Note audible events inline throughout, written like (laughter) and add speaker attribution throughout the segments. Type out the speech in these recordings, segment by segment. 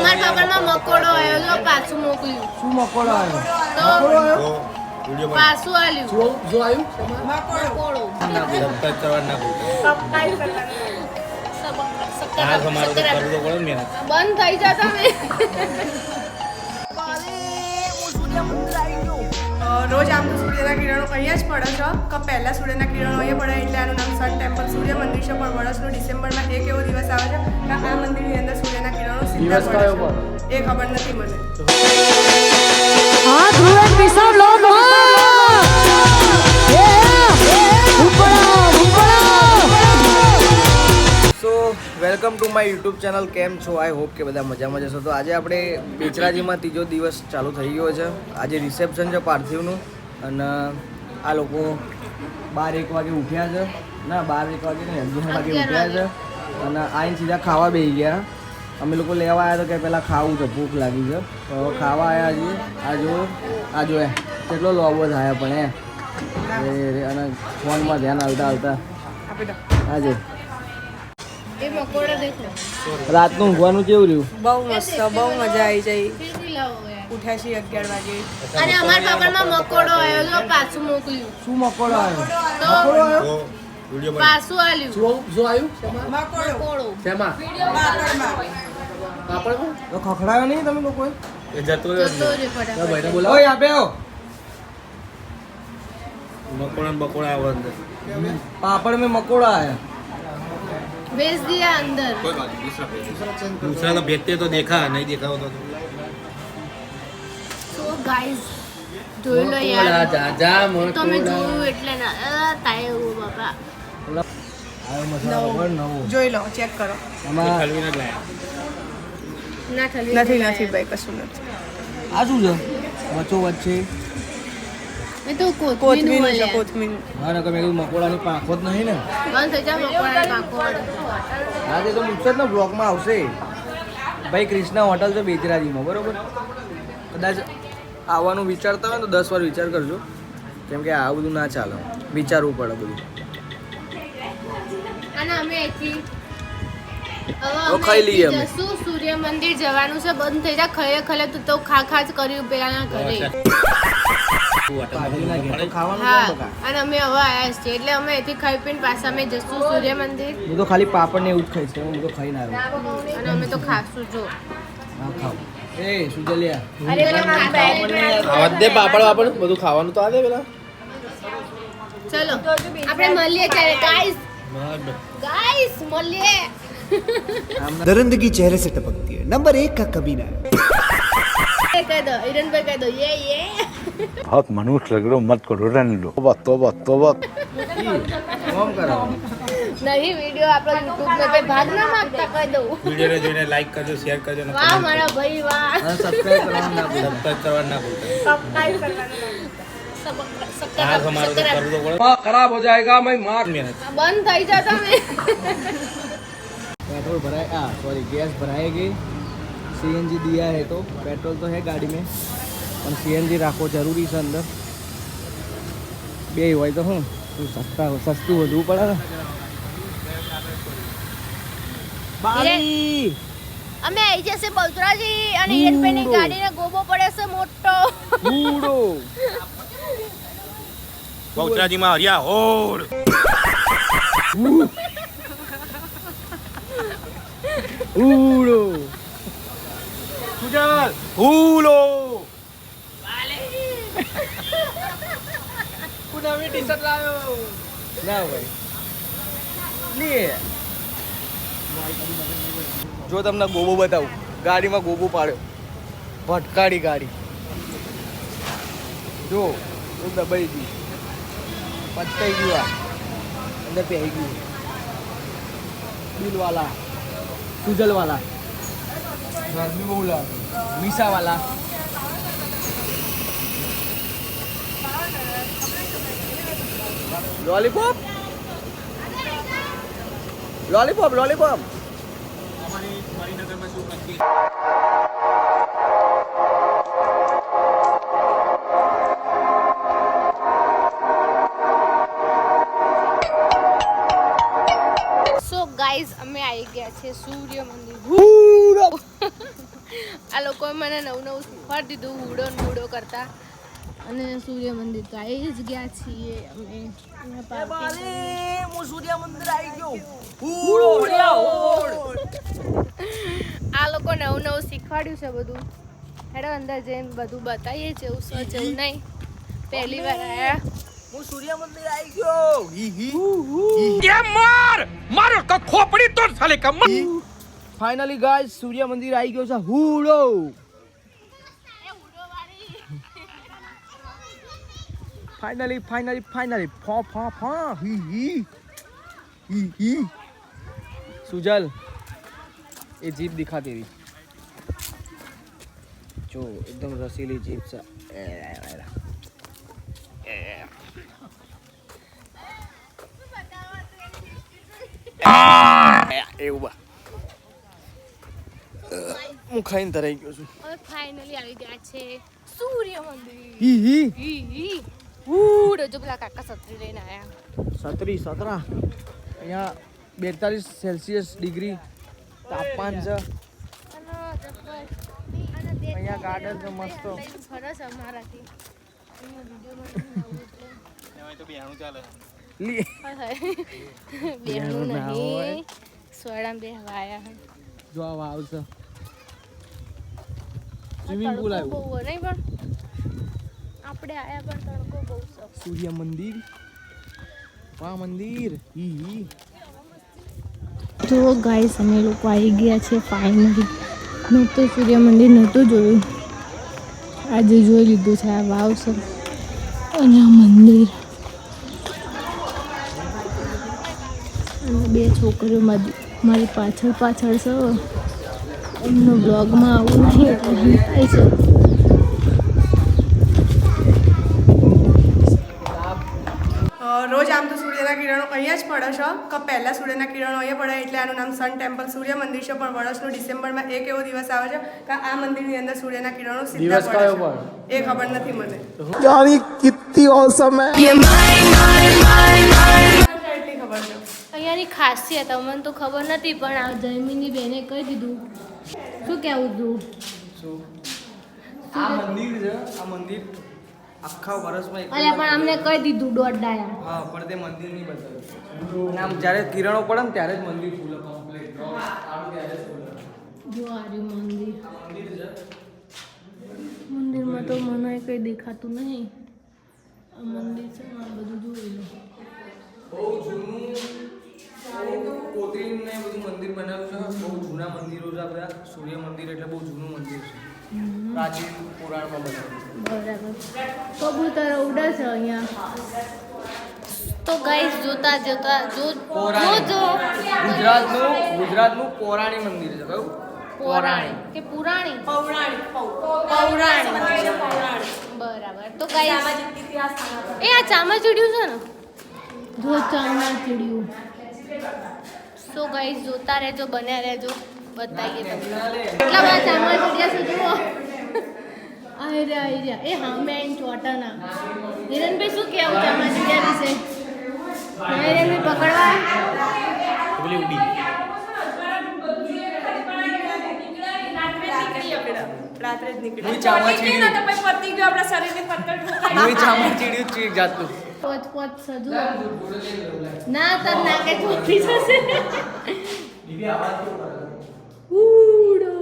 Speaker 1: અમારા પાપડમાં મકોડો આવ્યો જો પાછું મોકલ્યું.
Speaker 2: શું મકોડો આવ્યો?
Speaker 1: તો
Speaker 2: આવ્યો?
Speaker 1: પાછું
Speaker 2: આવ્યું?
Speaker 1: મકોડો.
Speaker 3: સબસ્ક્રાઇબ કરવા ના ભૂલતા આ તમારું તો કરવું તો પડે ને મહેનત.
Speaker 1: બંધ થઈ જા તમે
Speaker 4: રોજ આમ તો સૂર્યના કિરણો અહીંયા જ પડે છે. કે પહેલાં સૂર્યના કિરણો અહીંયા પડે એટલે આનું નામ સન ટેમ્પલ સૂર્ય મંદિર છે પણ વર્ષનો ડિસેમ્બરમાં એક એવો દિવસ આવે છે કે આ મંદિરની અંદર સૂર્યના કિરણો સીધા પડે છે. એ ખબર નથી મને.
Speaker 2: So welcome to my YouTube channel. કેમ છો? આઈ હોપ કે બધા મજામાં જશો તો આજે આપણે બેચરાજીમાં ત્રીજો દિવસ ચાલુ થઈ ગયો છે. આજે રિસેપ્શન છે પાર્થિવનું. અને આ લોકો બાર એક વાગે ઉઠ્યા છે. ના બાર એક વાગે નહીં અગિયાર વાગે ઉઠ્યા છે. અને આઈને સીધા ખાવા બેસી ગયા. અમે લોકો લેવા આવ્યા તો કે પહેલાં ખાવું છે ભૂખ લાગી છે. તો ખાવા આવ્યા છીએ. આ જો આ જો એ કેટલો લોબો થાય પણ એ. અને ફોનમાં ધ્યાન હાલતા હાલતા
Speaker 4: આપી
Speaker 2: આજે રાતનું ઊંઘવાનું કેવું રહ્યું?
Speaker 4: બહુ મસ્ત બહુ મજા આવી જાય ઉઠ્યા છીએ અગિયાર વાગે.
Speaker 1: અને અમારા પાપડમાં મકોડો આવ્યો પાછું મોકલ્યું.
Speaker 2: શું મકોડો આવ્યો? મકોડો
Speaker 1: મકોડા
Speaker 3: મકોડા. આવ્યો
Speaker 2: પાપડ મેં મકોડા આવ્યા.
Speaker 1: भेज दिया अंदर
Speaker 3: दूसरा तो भेजते तो देखा नहीं देखा होता तो
Speaker 1: સો ગાઈઝ જોઈ લો યાર
Speaker 2: જા જા
Speaker 1: તમે જોયું એટલે ના અ, થાય એવું બાપા
Speaker 2: આવ્યો મસાલો વગર નવો
Speaker 4: જોઈ લો ચેક કરો
Speaker 2: આમાં
Speaker 3: ખલવી ના લાયા
Speaker 1: ના ઠલી
Speaker 4: નથી નથી ભાઈ કશું નથી
Speaker 2: આ શું છે વચ્ચો વચ્ચે
Speaker 1: એ તો કોથમીર
Speaker 4: છે કોથમીર.
Speaker 2: હા ને મેં મકોડાની પાંખો જ નહીં ને.
Speaker 1: બંધ થઈ જા
Speaker 2: હા તે તો મુખ્ય જ ને બ્લોગમાં આવશે. ભાઈ કૃષ્ણા હોટલ છે બેજરાજીમાં બરોબર? કદાચ આવવાનું વિચારતા હોય તો દસ વાર વિચાર કરજો. કેમ કે આ બધું ના ચાલે. વિચારવું પડે બધું.
Speaker 1: અને અમે
Speaker 2: ખાઈ લઈએ અમે.
Speaker 1: શું સૂર્ય મંદિર જવાનું છે બંધ થઈ જાય. ખલે ખલે તો તો ખા ખા જ કર્યું પેલાના ઘરે. હા અને અમે હવે આવ્યા છીએ. એટલે અમે અહીંથી ખાઈ પીને પાછા અમે જશું સૂર્ય મંદિર.
Speaker 2: હું તો ખાલી પાપડ ને એવું જ ખાઈશ. હું તો ખાઈને આવ્યો
Speaker 1: અને અમે તો ખાશું જો.
Speaker 2: હા ખાવ એ સુજલિયા.
Speaker 1: આવા
Speaker 3: દે પાપડ વાપડ બધું ખાવાનું તો આ દે પેલા.
Speaker 1: ચલો આપણે મળીએ ત્યારે. ગાઈસ ગાઈસ મળીએ.
Speaker 5: दरिंदगी चेहरे से टपकती है नंबर एक का कमीना है
Speaker 1: એ કહી દો હિરણભાઈ કહી દો યે યે
Speaker 6: बहुत मनुष्य लग रहे हो मत करो रहने लो तोबा तोबा तोबा
Speaker 2: કોમ કરાવો
Speaker 1: નહીં વિડિયો આપણો YouTube में पे ભાગ ના માંગતા કહી દઉં
Speaker 3: વિડીયો ને જોઈને લાઈક કરજો શેર કરજો ને
Speaker 1: વાહ મારા ભાઈ વાહ
Speaker 2: અને સબસ્ક્રાઇબ કરવાનું ના ભૂલતા.
Speaker 3: સબસ્ક્રાઇબ કરવા ના ભૂલતા
Speaker 1: સબસ્ક્રાઇબ
Speaker 3: આ તમારું તો કરવું તો પડે
Speaker 2: ખરાબ હો જાયેગા મેં માર
Speaker 3: મહેનત
Speaker 1: બંધ થઈ જા તમે
Speaker 2: पेट्रोल भराए हाँ सॉरी गैस भराएगी सीएनजी दिया है तो पेट्रोल तो है गाड़ी में પણ સીએનજી રાખવો જરૂરી છે અંદર બે હોય તો શું શું સસ્તા સસ્તું વધવું પડે ને બાલી
Speaker 1: અમે આવી જશે બહુચરાજી અને હિરણભાઈની ગાડીને ગોબો પડે છે મોટો
Speaker 2: બૂડો
Speaker 3: બહુચરાજીમાં હરિયા હોડ
Speaker 2: બૂડો
Speaker 3: સુજલ. હુલો
Speaker 2: નવી ટી શર્ટ લાવ્યો. ના ભાઈ. લે. જો તમને ગોબો બતાવું. ગાડીમાં ગોબો પાડ્યો. ભટકાડી ગાડી. જો હું દબાઈ ગઈ પચકાઈ ગયું આ. અંદર પહેરી ગયું. બિલવાલા. સુજલવાલા ગરમી બહુ લાગે મીસાવાલા. Lollipop? Lollipop lollipop.
Speaker 1: So guys અમે ગયા છે સૂર્ય મંદિર. (laughs) આ લોકોએ મને નવું નવું શીખવાડી દીધું હુડો ને હુડો કરતા. અને સૂર્ય મંદિર તો આવી જ ગયા છીએ અમે.
Speaker 2: હું સૂર્ય મંદિર આવી ગયો.
Speaker 1: આ લોકો નવું નવું શીખવાડ્યું છે બધું. હેડો અંદર જઈને બધું બતાવીએ છે એવું સચ એવું નહીં. પહેલી વાર આયા.
Speaker 2: હું સૂર્ય મંદિર આવી ગયો. હી હી. ફાઇનલી ગાઈસ સૂર્ય મંદિર આવી ગયો છે. હુડો ફાઇનલી ફાઇનલી ફાઇનલી ફો ફો ફો. હી હી. હી હી. સુજલ એ જીપ દિખા તેરી જો એકદમ રસીલી જીપ છે. એવું બા. હું ખાઈને તરાઈ ગયો છું.
Speaker 1: હવે ફાઇનલી આવી ગયા છે સૂર્ય મંદિર
Speaker 2: હી હી.
Speaker 1: હી હી. ઉડો જો પેલા કાકા છત્રી લઈને આયા.
Speaker 2: સત્રી સતરા અહીંયા બેતાલીસ સેલ્સિયસ ડિગ્રી તાપમાન છે. અહીંયા ગાર્ડન છે મસ્ત.
Speaker 1: ફરસ અમારાથી.
Speaker 2: લી
Speaker 1: બેહણું (laughs) નહીં. સોડામાં
Speaker 2: જો આ વાવ સ્વિમિંગ પુલ આવ્યું.
Speaker 1: બહુ નહીં પણ આપણે આયા પણ તડકો બહુ છે.
Speaker 2: સૂર્ય મંદિર. વાહ મંદિર.
Speaker 1: તો ગાઈસ અમે લોકો આવી ગયા છે ફાઇનલી મેં તો સૂર્ય મંદિર નહોતું જોયું. આજે જોઈ લીધું છે આ વાવ છે. અને આ મંદિર અને બે છોકરીઓ મારી મારી પાછળ પાછળ છે. એમનો બ્લોગમાં આવું નહીં એટલે હંતાય છે.
Speaker 4: રોજ આમ તો સૂર્યના કિરણો અહીંયા જ પડે છે. કે પહેલાં સૂર્યના કિરણો અહીંયા પડે એટલે આનું નામ સન ટેમ્પલ સૂર્ય મંદિર છે પણ વર્ષનું ડિસેમ્બરમાં એક એવો દિવસ આવે છે કે આ મંદિરની અંદર સૂર્યના કિરણો સીધા પડે? છે. એ ખબર નથી મને. માય છે
Speaker 1: અહીંયાની ખાસિયત અમને તો ખબર નથી પણ આ જયમીની બેને કહી દીધું. શું કહેવું તું?
Speaker 2: શું? આ મંદિર છે આ મંદિર આખા વર્ષમાં
Speaker 1: અલ્યા પણ અમને કહી દીધું દોઢ ડાયા.
Speaker 2: હા પણ તે મંદિર નહીં બતાવ્યું અને આમ જ્યારે કિરણો પડે ને ત્યારે જ મંદિર ખુલે કમ્પ્લીટ ત્યારે જો
Speaker 1: આ રહ્યું મંદિર. મંદિરમાં તો મને કંઈ દેખાતું નહીં. આ મંદિર છે ને બધું જોઈ લો.
Speaker 2: બહુ જૂનું કોતરીને બધું મંદિર બનાવ્યું છે. બહુ જૂના મંદિરો છે આપણા. બધા સૂર્ય મંદિર એટલે બહુ જૂનું મંદિર છે. પ્રાચીન પુરાણમાં બનાવ્યું
Speaker 1: બરાબર. કબૂતર ઉડે છે અહીંયા. તો ગાઈસ જોતા જોતા જો
Speaker 2: ગુજરાત
Speaker 1: જો
Speaker 2: ગુજરાતનું ગુજરાતનું પૌરાણિક મંદિર છે. કયું?
Speaker 1: પૌરાણિક. કે પુરાણી
Speaker 4: પૌરાણિક
Speaker 1: પૌરાણિક. બરાબર. તો ગાઈસ એ આ ચામાચીડિયું છે ને? જો ચામાચીડિયું સો ગાઈસ જોતા રહેજો બન્યા રહેજો. બતાવીએ તમને. કેટલા બધા ચામાચીડિયા છે જુઓ. આઈ રહ્યા આઈ રહ્યા એ હા મેં ચોટાના. હિરણભાઈ શું કહેવું ચામાચીડિયા વિશે? હિરણભાઈ પકડવા?
Speaker 4: રાત્રે જ નીકળી
Speaker 2: હું ચામાચીડિયું
Speaker 4: તો પછી પતી ગયો આપણા શરીરને ઠોકાય
Speaker 2: હું ચામાચીડી ચીક જાતું.
Speaker 1: પોચ પોચ સજુ ના તાર નાકે ચોટી જશે. ઉડો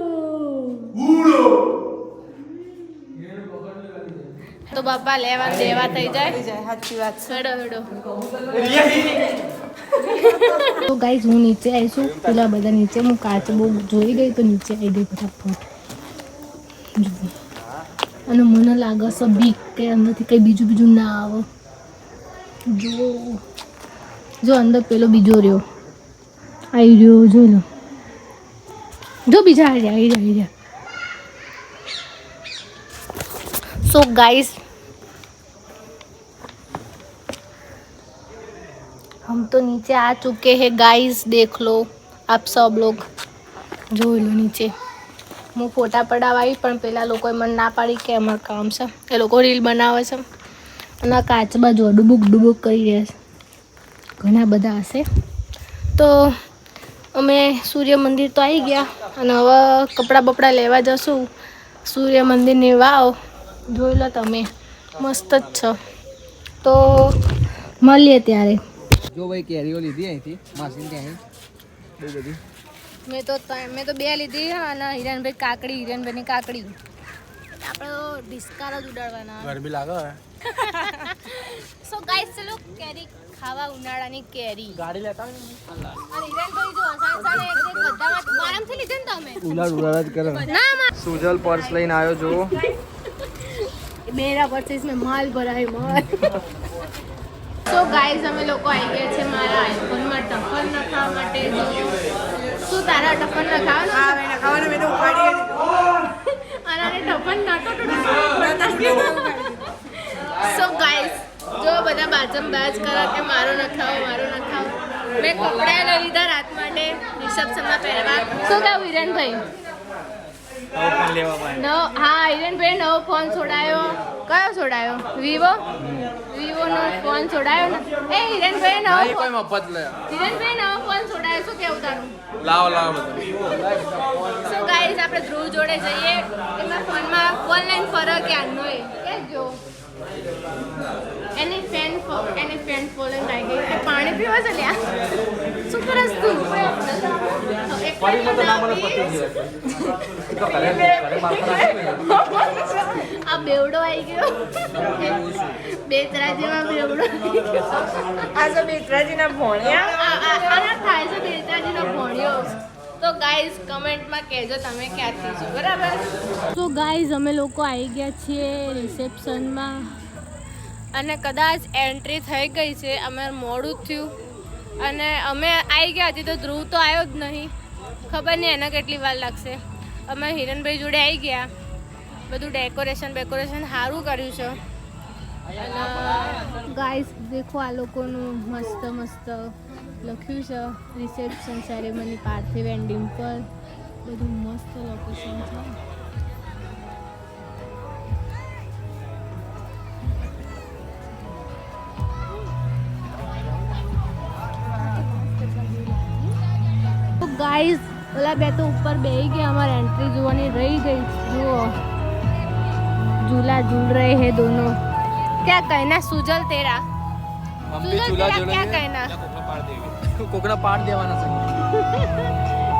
Speaker 1: તો બાપા લેવા દેવા થઈ જાય?
Speaker 4: સાચી વાત
Speaker 1: હેડો હડો તો ગાઈઝ હું નીચે આવી છું. પેલા બધા નીચે હું કાચ બહુ જોઈ ગઈ તો નીચે આવી ગઈ ફટાફટ. અને મને લાગે છે બીક કે અંદરથી કંઈ બીજું બીજું ના આવે. જો જો અંદર પેલો બીજો રહ્યો આવી રહ્યો જો લો જો બીજા આવી રહ્યા આવી રહ્યા આવી રહ્યા सो गाइस हम तो नीचे आ चुके हैं गाइस देख लो आप सब लोग જોઈ લો નીચે હું ફોટા પડાવાઈ પણ પેલા લોકોએ મને ના પાડી કે અમારું કામ છે એ લોકો રીલ બનાવે છે અને આ કાચબા જો ડુબુક ડુબુક કરી રહ્યા છે ઘણા બધા હશે. તો અમે સૂર્ય મંદિર તો આવી ગયા અને હવે કપડાં બપડા લેવા જશું. સૂર્ય મંદિરની વાવ જોઈ લો તમે. મસ્ત જ છો. તો મળીએ ત્યારે.
Speaker 2: જો ભાઈ કેરીઓ લીધી અહીંથી. માસીને ત્યાં બહુ બધી.
Speaker 1: મેં તો મેં તો બે લીધી અને હિરણભાઈ કાકડી હિરણભાઈની કાકડી. આપણે તો ડિસ્કાર જ ઉડાડવાના.
Speaker 3: ગરમી લાગે
Speaker 1: સો ગાઈસ (laughs) ચલો કેરી ખાવા ઉનાળાની કેરી
Speaker 3: ગાડી લેતા
Speaker 1: ને
Speaker 2: સુજલ પર્સ લઈને આવ્યો જો
Speaker 1: મેરા પરચેસ મેં માલ ભરાય માલ તો ગાઈઝ અમે લોકો આવી ગયા છે મારા આઈફોનમાં ટફન નખાવા માટે શું તારા ટફન નખાવાનું
Speaker 4: નખાવાનું મેં તો ઉપાડી
Speaker 1: અને ટફન નખાતો તો સો ગાઈઝ જો બધા બાજમ બાજ કરો કે મારો નખાવો મારો નખાવો મેં કપડા લઈ લીધા રાત માટે રિસેપ્શનમાં પહેરવા. શું કહ્યું હિરણભાઈ નવો હા હિરણભાઈ નવો ફોન છોડાયો. કયો છોડાયો? વિવો? વિવોનો ફોન છોડાયો ને? એ હિરણભાઈ નવો ફોન
Speaker 3: મફત લે.
Speaker 1: હિરણભાઈ નવો ફોન છોડાયો. શું કેવું તારું?
Speaker 3: લાવો લાવો બધું.
Speaker 1: સો ગાઈઝ આપણે ધ્રુવ જોડે જઈએ? એમાં ફોનમાં ઓનલાઈન ફરક યારનો એ કે જો એની ફેન એની ફેન ફોલોઈંગ આવી ગઈ એ પાણી પીવા છે લ્યા શું કરસ તું ના. આ બેવડો આવી ગયો બેતરાજીમાં બેવડો
Speaker 4: આ તો બેતરાજીના ભોણિયા
Speaker 1: આ- આ- થાય છે બેતરાજીના ભણ્યો તો ગાઈઝ કમેન્ટમાં કહેજો તમે ક્યાંથી છો બરાબર? તો ગાઈઝ અમે લોકો આવી ગયા છીએ રિસેપ્શનમાં. અને કદાચ એન્ટ્રી થઈ ગઈ છે અમે મોડું થયું. અને અમે આવી ગયા હજી તો ધ્રુવ તો આવ્યો જ નહીં. ખબર નહીં એને કેટલી વાર લાગશે. અમે હિરણભાઈ જોડે આવી ગયા. બધું ડેકોરેશન બેકોરેશન સારું કર્યું છે. ગાઈઝ દેખો આ લોકોનું મસ્ત મસ્ત લખ્યું છે reception ceremony Parthiv and Dimple બધું મસ્ત લોકેશન છે તો ગાઈસ ઓલા બે તો ઉપર બેહી ગયા અમારે એન્ટ્રી જોવાની રહી ગઈ જુઓ झूला झूल रहे हैं दोनों क्या कहना सुजल तेरा सुजल तेरा क्या कहना
Speaker 2: કોકડા પાડ દેવાના છે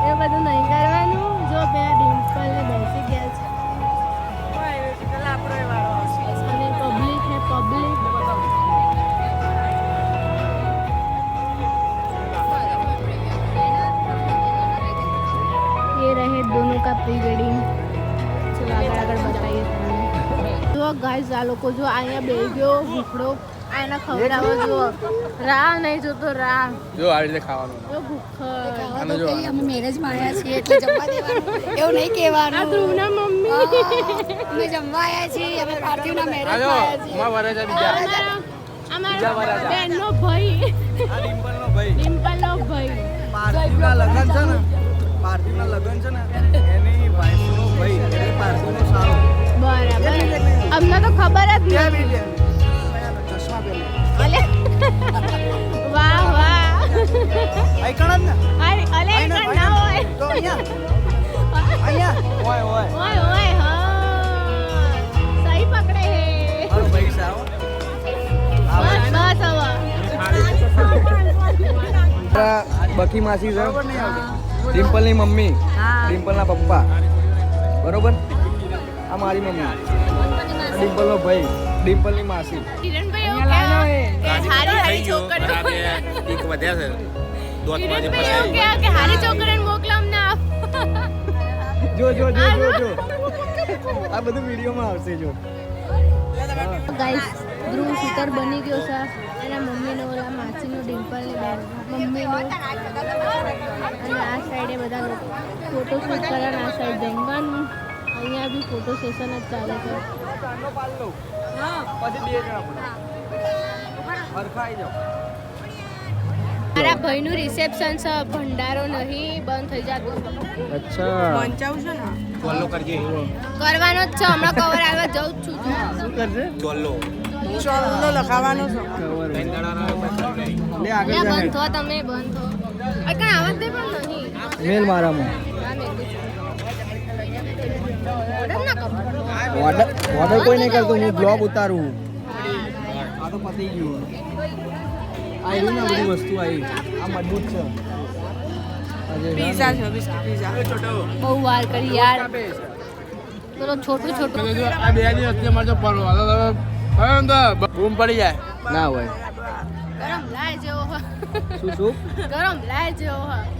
Speaker 1: એ બધું નહીં કરવાનું જો પેલા ડિમ્પલ ને બેસી ગયા છે અને પબ્લિક ને પબ્લિક ये रहे दोनों का प्री वेडिंग चलो આગળ આગળ બતાવીએ તમને જો ગાઈસ આ લોકો જો અહીંયા બે ગયો ભૂખડો આ એના ખવડાવો નહીં જોતો રાહ.
Speaker 3: જો આવી રીતે ખાવાનું.
Speaker 1: ભૂખ
Speaker 3: અને જો
Speaker 7: અમે મેરેજમાં આવ્યા છીએ એટલે જમવા દેવાનું. એવું નહીં
Speaker 1: આ ધ્રુવના મમ્મી.
Speaker 7: અમે જમવા આવ્યા છીએ. અમે પાર્થિવના મેરેજમાં
Speaker 3: આજો
Speaker 7: આવ્યા છીએ.
Speaker 3: માં વરે બીજા.
Speaker 1: અમારા અમારા બેનનો ભાઈ.
Speaker 2: આ ડિમ્પલનો ભાઈ.
Speaker 1: ડિમ્પલનો ભાઈ.
Speaker 2: પાર્થિવના લગ્ન છે ને પાર્થિવના લગ્ન છે ને એની વાઈફનો ભાઈ. એટલે પાર્થિવનો સારો.
Speaker 1: બરાબર. અમને તો ખબર જ
Speaker 2: ત્યાં
Speaker 1: વાહ વાહ
Speaker 2: આઈ કણ જ ને
Speaker 1: અરે અલે
Speaker 2: આઈ ને,
Speaker 1: કણ
Speaker 2: આઈ
Speaker 1: ના
Speaker 2: ને.
Speaker 1: હોય
Speaker 2: તો અહીંયા અહીંયા ઓય ઓય
Speaker 1: ઓય ઓય હા સહી પકડે હે
Speaker 2: મારો ભાઈ સારો
Speaker 1: બસ બસ હવે
Speaker 2: આ બકી માસી છે ડિમ્પલની મમ્મી ડિમ્પલના પપ્પા બરોબર આ મારી મમ્મી આ ડિમ્પલનો ભાઈ ડિમ્પલની માસી
Speaker 1: હારી છોકરીઓ.
Speaker 3: વધ્યા છે. દોત બાજુ
Speaker 1: કિરણભાઈ એવું કહે કે હારી છોકરીને મોકલો અમને
Speaker 2: જો જો જો જો જો. આ બધું વિડીયોમાં આવશે જો.
Speaker 1: ગાઈસ ધ્રુવ શૂટર બની ગયો છે. એના મમ્મીનો ઓલા માસીનો બેન. મમ્મીનો. અને આ સાઈડે બધા લોકો. ફોટો શૂટ કરે આ સાઈડ જમવાનું. અહીંયા બી ફોટો સેશન જ ચાલે છે.
Speaker 2: પછી બે જણા
Speaker 1: મારા ભાઈનું રિસેપ્શન છે ભંડારો નહીં બંધ થઈ જતો
Speaker 2: અચ્છા.
Speaker 4: પંચાવું છે ને.
Speaker 3: ચોલ્લો કરજે.
Speaker 1: કરવાનો જ છે હમણાં કવર આવવા જઉં જ છું.
Speaker 2: શું કરજે?
Speaker 3: ચોલ્લો.
Speaker 4: ચોલ્લો લખાવાનો છે.
Speaker 3: કવર
Speaker 2: લે આગળ જા.
Speaker 1: બંધ થો તમે બંધ થો આ કાંઈ આવવા દે પણ નહીં.
Speaker 2: મેલ મારામાં. ઓર્ડર ઓર્ડર કોઈ નહીં કરતું હું બ્લોગ ઉતારું. આ તો પતી ગયું આવી ને બધી વસ્તુ આવી. આ મજબૂત છે.
Speaker 3: આ બે દિવસ વચ્ચે મારે પડી જાય.
Speaker 2: ના હોય.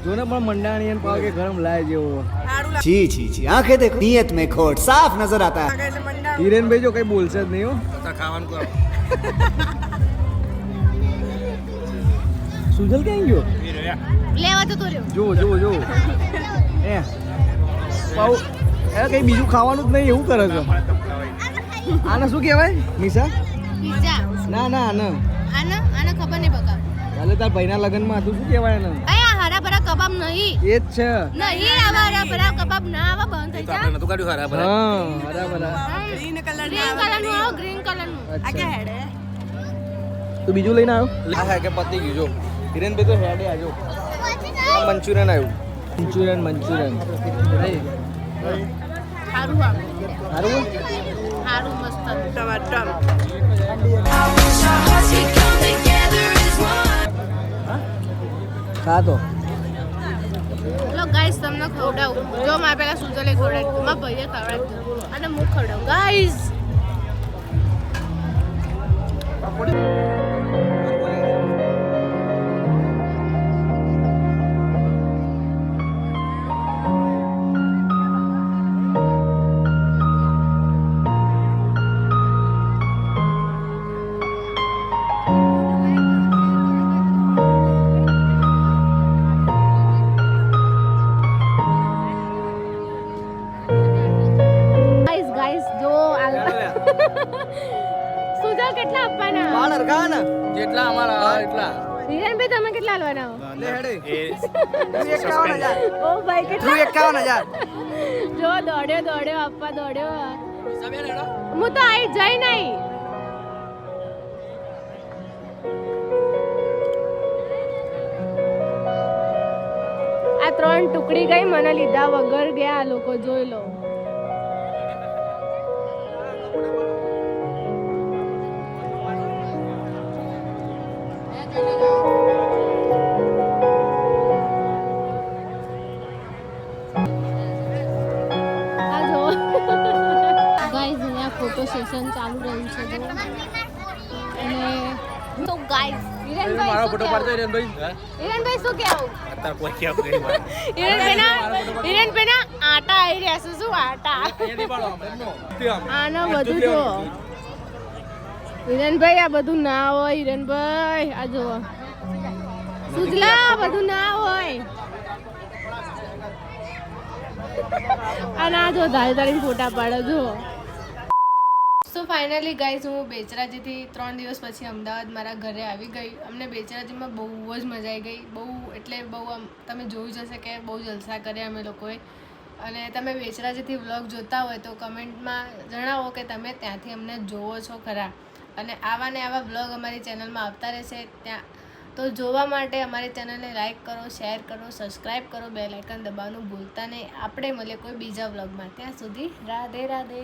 Speaker 1: ગરમ
Speaker 2: પણ મંડાણી એન પાવ કે ગરમ લાય જેવો.
Speaker 5: જી જી જી. આંખે દેખો. નિયત મે ખોટ. સાફ
Speaker 4: નજર આતા. હિરેન
Speaker 2: ભાઈ જો કઈ બોલશે જ નહીં હો.
Speaker 3: ખાવાનું
Speaker 2: સુજલ ક્યાં ગયો?
Speaker 1: લેવા તો રહ્યો.
Speaker 2: જો જો જો. એ. પાઉ એ કઈ બીજું ખાવાનું જ નહીં એવું કરે છે. આને શું કહેવાય? નિશા
Speaker 1: પીઝા
Speaker 2: ના ના આને.
Speaker 1: આને ખબર નહીં બકા
Speaker 2: કાલે તાર ભાઈના લગ્નમાં હતું શું કહેવાય એને?
Speaker 1: નહીં.
Speaker 2: એ જ છે.
Speaker 1: નહીં આવા ભરા કબાબ ના આવા બંધ થઈ જા.
Speaker 3: નતું કાઢ્યું ખરા
Speaker 2: હા બરાબર
Speaker 4: ગ્રીન કલર
Speaker 1: ગ્રીન કલરનું આવો ગ્રીન કલરનું.
Speaker 4: આ કે હેડે.
Speaker 2: તું બીજું લઈને આવ્યો હા કે પતી ગયું જો. હિરેનભાઈ તો હેડે આજો મંચુરિયન આવ્યું. Manchurian Manchurian.
Speaker 1: સારું
Speaker 2: સારું
Speaker 1: સારું મસ્ત.
Speaker 4: ટમાટર
Speaker 1: ગાઈસ તમને ખવડાવું. જો મારા પેલા સુજલે ખવડાવ્યું મારા ભાઈએ ખવડાવ્યું અને હું ખવડાવું. ગાઈસ ઓ ભાઈ કેટલા?
Speaker 2: એકાવન હજાર
Speaker 1: જો દોડ્યો દોડ્યો આપવા દોડ્યો. હું તો આઈ જઈ નહીં. આ ત્રણ ટુકડી ગઈ મને લીધા વગર ગયા આ લોકો જોઈ લો. ફોટો સેશન ચાલુ રહ્યું છે અને તો ગાઈઝ હિરેનભાઈ
Speaker 3: ફોટો પાડતો હિરેનભાઈ?
Speaker 1: હિરેનભાઈ શું કહેવું?
Speaker 3: અત્યારે કોઈ કેવું નહીં
Speaker 1: હિરેનભાઈના હિરેનભાઈના આટા આવી રહ્યા છે શું આટા? આનો બધું જો. હિરેનભાઈ આ બધું ના હોય હિરેનભાઈ આ જો. સુજલા બધું ના હોય. આ ના જો ધારી ધારીને ફોટા પાડે જો. સો ફાઇનલી ગાઈઝ હું બેચરાજીથી ત્રણ દિવસ પછી અમદાવાદ મારા ઘરે આવી ગઈ. અમને બેચરાજીમાં બહુ જ મજા આવી ગઈ. બહુ, એટલે બહુ આમ, તમે જોયું જશે કે બહુ જલસા કર્યા અમે લોકોએ. અને તમે બેચરાજીથી વ્લોગ જોતા હોય તો કમેન્ટમાં જણાવો કે તમે ત્યાંથી અમને જોવો છો ખરા. અને આવા ને આવા વ્લોગ અમારી ચેનલમાં આવતા રહેશે. ત્યાં તો જોવા માટે અમારી ચેનલને લાઇક કરો શેર કરો સબસ્ક્રાઈબ કરો બે લાઇકન દબાવવાનું ભૂલતા નહીં. આપણે મળીએ કોઈ બીજા વ્લોગમાં ત્યાં સુધી રાધે રાધે.